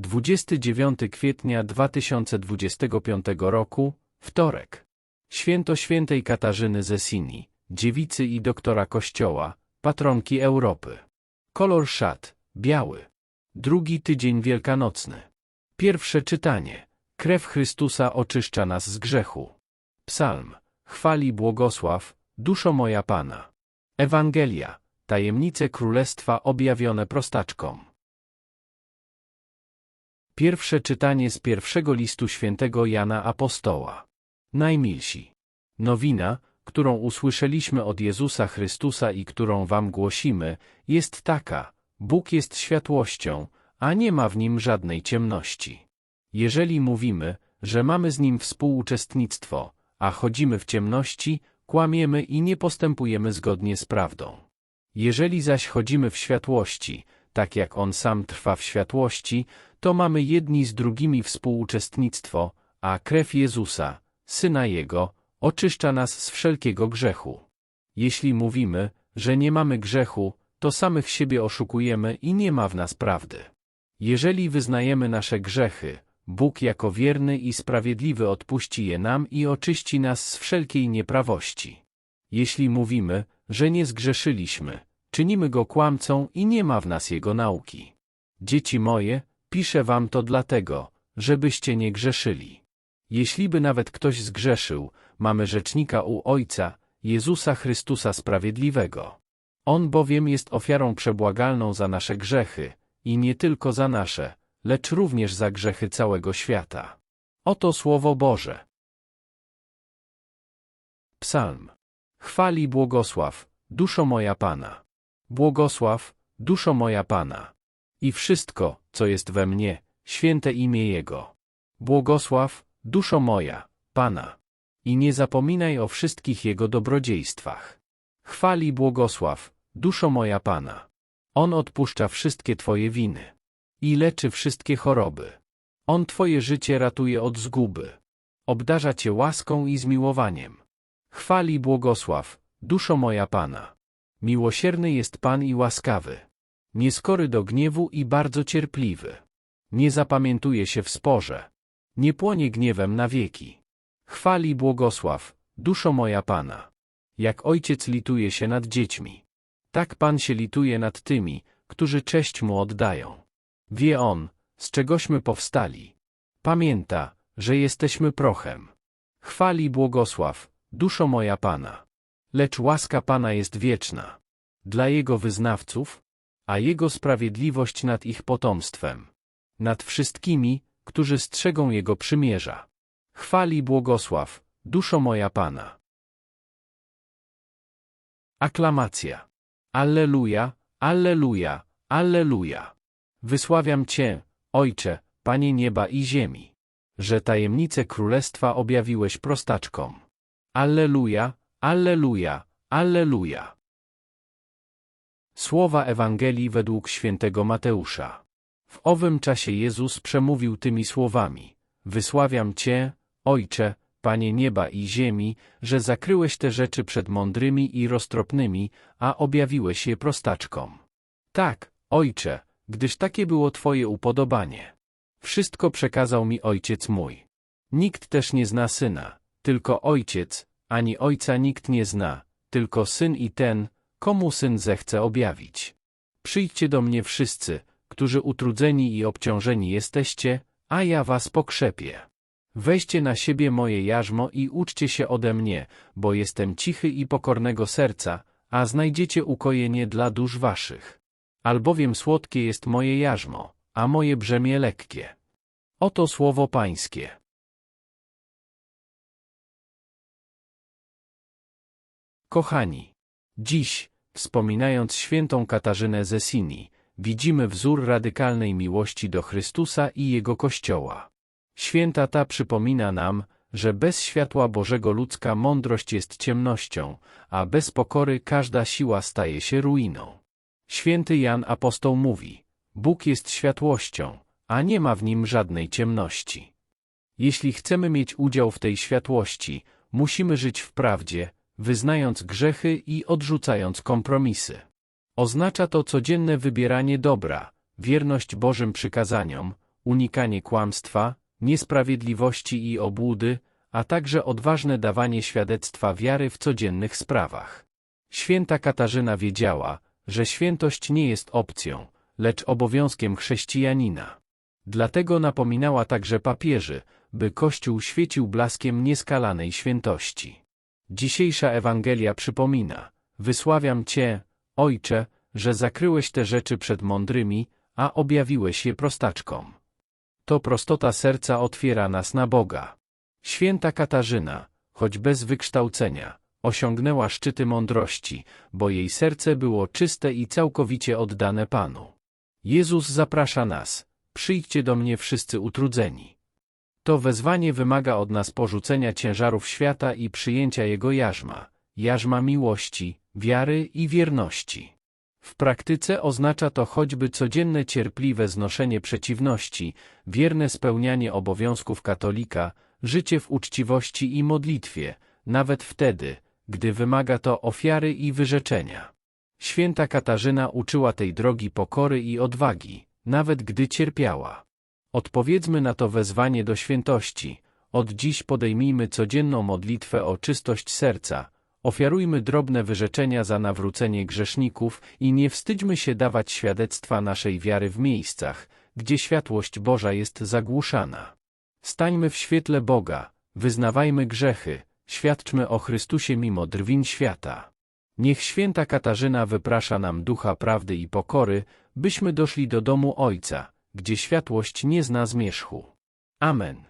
29 kwietnia 2025 roku, wtorek. Święto świętej Katarzyny Zesini, dziewicy i doktora Kościoła, patronki Europy. Kolor szat, biały. Drugi tydzień wielkanocny. Pierwsze czytanie. Krew Chrystusa oczyszcza nas z grzechu. Psalm. Chwali błogosław, duszo moja Pana. Ewangelia. Tajemnice Królestwa objawione prostaczkom. Pierwsze czytanie z pierwszego listu świętego Jana Apostoła. Najmilsi. Nowina, którą usłyszeliśmy od Jezusa Chrystusa i którą wam głosimy, jest taka: Bóg jest światłością, a nie ma w nim żadnej ciemności. Jeżeli mówimy, że mamy z nim współuczestnictwo, a chodzimy w ciemności, kłamiemy i nie postępujemy zgodnie z prawdą. Jeżeli zaś chodzimy w światłości, tak jak on sam trwa w światłości, to mamy jedni z drugimi współuczestnictwo, a krew Jezusa, Syna Jego, oczyszcza nas z wszelkiego grzechu. Jeśli mówimy, że nie mamy grzechu, to samych siebie oszukujemy i nie ma w nas prawdy. Jeżeli wyznajemy nasze grzechy, Bóg jako wierny i sprawiedliwy odpuści je nam i oczyści nas z wszelkiej nieprawości. Jeśli mówimy, że nie zgrzeszyliśmy, czynimy go kłamcą i nie ma w nas jego nauki. Dzieci moje, piszę wam to dlatego, żebyście nie grzeszyli. Jeśliby nawet ktoś zgrzeszył, mamy rzecznika u Ojca, Jezusa Chrystusa Sprawiedliwego. On bowiem jest ofiarą przebłagalną za nasze grzechy, i nie tylko za nasze, lecz również za grzechy całego świata. Oto Słowo Boże. Psalm. Chwali błogosław, duszo moja Pana. Błogosław, duszo moja Pana. I wszystko, co jest we mnie, święte imię Jego. Błogosław, duszo moja, Pana. I nie zapominaj o wszystkich Jego dobrodziejstwach. Chwali błogosław, duszo moja Pana. On odpuszcza wszystkie Twoje winy i leczy wszystkie choroby. On Twoje życie ratuje od zguby. Obdarza Cię łaską i zmiłowaniem. Chwali błogosław, duszo moja Pana. Miłosierny jest Pan i łaskawy. Nieskory do gniewu i bardzo cierpliwy. Nie zapamiętuje się w sporze. Nie płonie gniewem na wieki. Chwali błogosław, duszo moja Pana. Jak ojciec lituje się nad dziećmi. Tak Pan się lituje nad tymi, którzy cześć Mu oddają. Wie On, z czegośmy powstali. Pamięta, że jesteśmy prochem. Chwali błogosław, duszo moja Pana. Lecz łaska Pana jest wieczna. Dla Jego wyznawców, a Jego sprawiedliwość nad ich potomstwem. Nad wszystkimi, którzy strzegą Jego przymierza. Chwali błogosław, duszo moja Pana. Aklamacja. Alleluja, Alleluja, Alleluja. Wysławiam Cię, Ojcze, Panie nieba i ziemi, że tajemnice królestwa objawiłeś prostaczkom. Alleluja, Alleluja, Alleluja. Słowa Ewangelii według świętego Mateusza. W owym czasie Jezus przemówił tymi słowami. Wysławiam Cię, Ojcze, Panie nieba i ziemi, że zakryłeś te rzeczy przed mądrymi i roztropnymi, a objawiłeś je prostaczkom. Tak, Ojcze, gdyż takie było Twoje upodobanie. Wszystko przekazał mi Ojciec mój. Nikt też nie zna Syna, tylko Ojciec, ani Ojca nikt nie zna, tylko Syn i ten, komu Syn zechce objawić. Przyjdźcie do mnie wszyscy, którzy utrudzeni i obciążeni jesteście, a ja was pokrzepię. Weźcie na siebie moje jarzmo i uczcie się ode mnie, bo jestem cichy i pokornego serca, a znajdziecie ukojenie dla dusz waszych. Albowiem słodkie jest moje jarzmo, a moje brzemię lekkie. Oto słowo pańskie. Kochani, dziś, wspominając świętą Katarzynę Zesini, widzimy wzór radykalnej miłości do Chrystusa i Jego Kościoła. Święta ta przypomina nam, że bez światła Bożego ludzka mądrość jest ciemnością, a bez pokory każda siła staje się ruiną. Święty Jan Apostoł mówi, Bóg jest światłością, a nie ma w nim żadnej ciemności. Jeśli chcemy mieć udział w tej światłości, musimy żyć w prawdzie, wyznając grzechy i odrzucając kompromisy. Oznacza to codzienne wybieranie dobra, wierność Bożym przykazaniom, unikanie kłamstwa, niesprawiedliwości i obłudy, a także odważne dawanie świadectwa wiary w codziennych sprawach. Święta Katarzyna wiedziała, że świętość nie jest opcją, lecz obowiązkiem chrześcijanina. Dlatego napominała także papieży, by Kościół świecił blaskiem nieskalanej świętości. Dzisiejsza Ewangelia przypomina, wysławiam Cię, Ojcze, że zakryłeś te rzeczy przed mądrymi, a objawiłeś je prostaczkom. To prostota serca otwiera nas na Boga. Święta Katarzyna, choć bez wykształcenia, osiągnęła szczyty mądrości, bo jej serce było czyste i całkowicie oddane Panu. Jezus zaprasza nas, przyjdźcie do mnie wszyscy utrudzeni. To wezwanie wymaga od nas porzucenia ciężarów świata i przyjęcia Jego jarzma, jarzma miłości, wiary i wierności. W praktyce oznacza to choćby codzienne cierpliwe znoszenie przeciwności, wierne spełnianie obowiązków katolika, życie w uczciwości i modlitwie, nawet wtedy, gdy wymaga to ofiary i wyrzeczenia. Święta Katarzyna uczyła tej drogi pokory i odwagi, nawet gdy cierpiała. Odpowiedzmy na to wezwanie do świętości. Od dziś podejmijmy codzienną modlitwę o czystość serca, ofiarujmy drobne wyrzeczenia za nawrócenie grzeszników i nie wstydźmy się dawać świadectwa naszej wiary w miejscach, gdzie światłość Boża jest zagłuszana. Stańmy w świetle Boga, wyznawajmy grzechy, świadczmy o Chrystusie mimo drwin świata. Niech święta Katarzyna wyprasza nam ducha prawdy i pokory, byśmy doszli do domu Ojca, gdzie światłość nie zna zmierzchu. Amen.